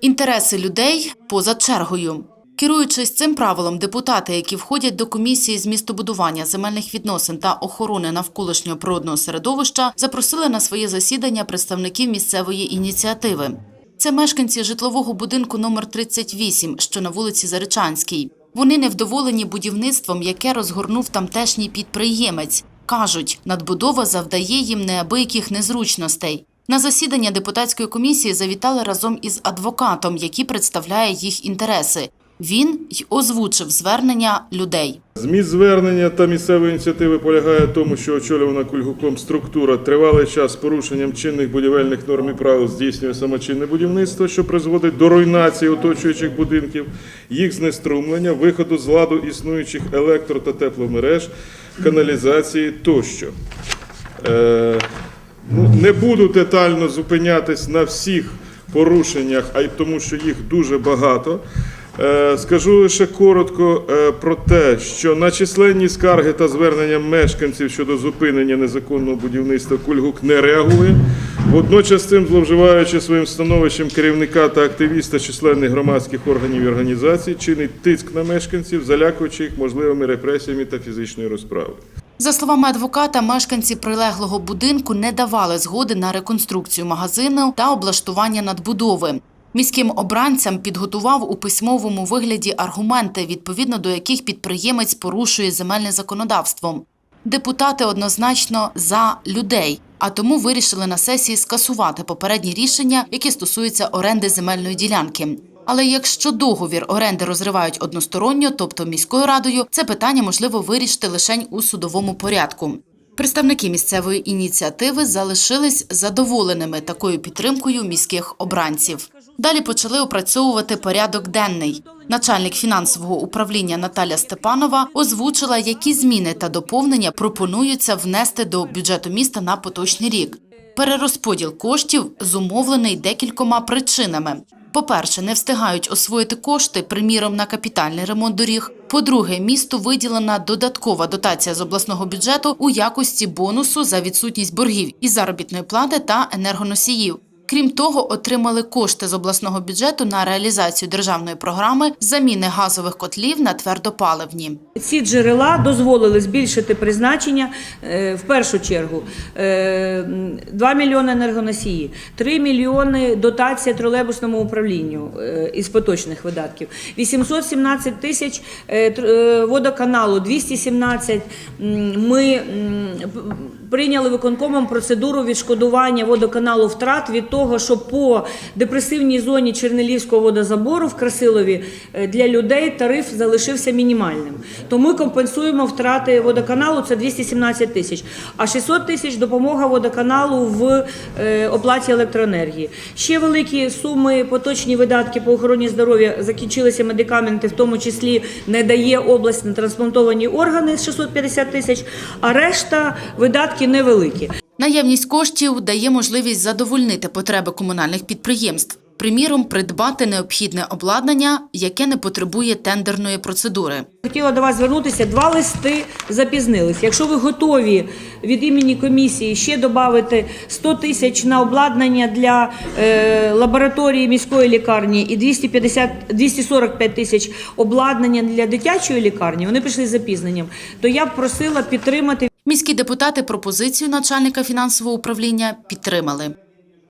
Інтереси людей поза чергою. Керуючись цим правилом, депутати, які входять до комісії з містобудування, земельних відносин та охорони навколишнього природного середовища, запросили на своє засідання представників місцевої ініціативи. Це мешканці житлового будинку номер 38, що на вулиці Заречанській. Вони невдоволені будівництвом, яке розгорнув тамтешній підприємець. Кажуть, надбудова завдає їм неабияких незручностей. На засідання депутатської комісії завітали разом із адвокатом, який представляє їх інтереси. Він й озвучив звернення людей. Зміст звернення та місцевої ініціативи полягає в тому, що очолювана Кульгуком структура тривалий час порушенням чинних будівельних норм і правил здійснює самочинне будівництво, що призводить до руйнації оточуючих будинків, їх знеструмлення, виходу з ладу існуючих електро та тепломереж, каналізації тощо. Е, не буду детально зупинятись на всіх порушеннях, а й тому, що їх дуже багато. Е, Скажу лише коротко е, про те, що на численні скарги та звернення мешканців щодо зупинення незаконного будівництва Кульгук не реагує. Водночас цим зловживаючи своїм становищем керівника та активіста численних громадських органів і організацій, чинить тиск на мешканців, залякуючи їх можливими репресіями та фізичною розправою. За словами адвоката, мешканці прилеглого будинку не давали згоди на реконструкцію магазину та облаштування надбудови. Міським обранцям підготував у письмовому вигляді аргументи, відповідно до яких підприємець порушує земельне законодавство. Депутати однозначно за людей, а тому вирішили на сесії скасувати попередні рішення, які стосуються оренди земельної ділянки. Але якщо договір оренди розривають односторонньо, тобто міською радою, це питання можливо вирішити лише у судовому порядку. Представники місцевої ініціативи залишились задоволеними такою підтримкою міських обранців. Далі почали опрацьовувати порядок денний. Начальник фінансового управління Наталя Степанова озвучила, які зміни та доповнення пропонуються внести до бюджету міста на поточний рік. Перерозподіл коштів зумовлений декількома причинами. По-перше, не встигають освоїти кошти, приміром, на капітальний ремонт доріг. По-друге, місту виділена додаткова дотація з обласного бюджету у якості бонусу за відсутність боргів із заробітної плати та енергоносіїв. Крім того, отримали кошти з обласного бюджету на реалізацію державної програми заміни газових котлів на твердопаливні. Ці джерела дозволили збільшити призначення е, в першу чергу е, 2 мільйони енергоносії, 3 мільйони дотація тролейбусному управлінню е, із поточних видатків, 817 тисяч е, е, водоканалу, 217 м, ми прийняли виконкомом процедуру відшкодування водоканалу втрат від того, що по депресивній зоні Чернелівського водозабору в Красилові е, для людей тариф залишився мінімальним. То ми компенсуємо втрати водоканалу, це 217 тисяч. А 600 тисяч допомога водоканалу в е, оплаті електроенергії. Ще великі суми, поточні видатки по охороні здоров'я, закінчилися медикаменти, в тому числі не дає область на трансплантовані органи 650 тисяч, а решта видатки невеликі. Наявність коштів дає можливість задовольнити потреби комунальних підприємств. Приміром, придбати необхідне обладнання, яке не потребує тендерної процедури. Хотіла до вас звернутися. Два листи запізнились. Якщо ви готові від імені комісії ще додати 100 тисяч на обладнання для е, лабораторії міської лікарні і 250, 245 тисяч обладнання для дитячої лікарні, вони прийшли з запізненням, то я б просила підтримати Міські депутати пропозицію начальника фінансового управління підтримали.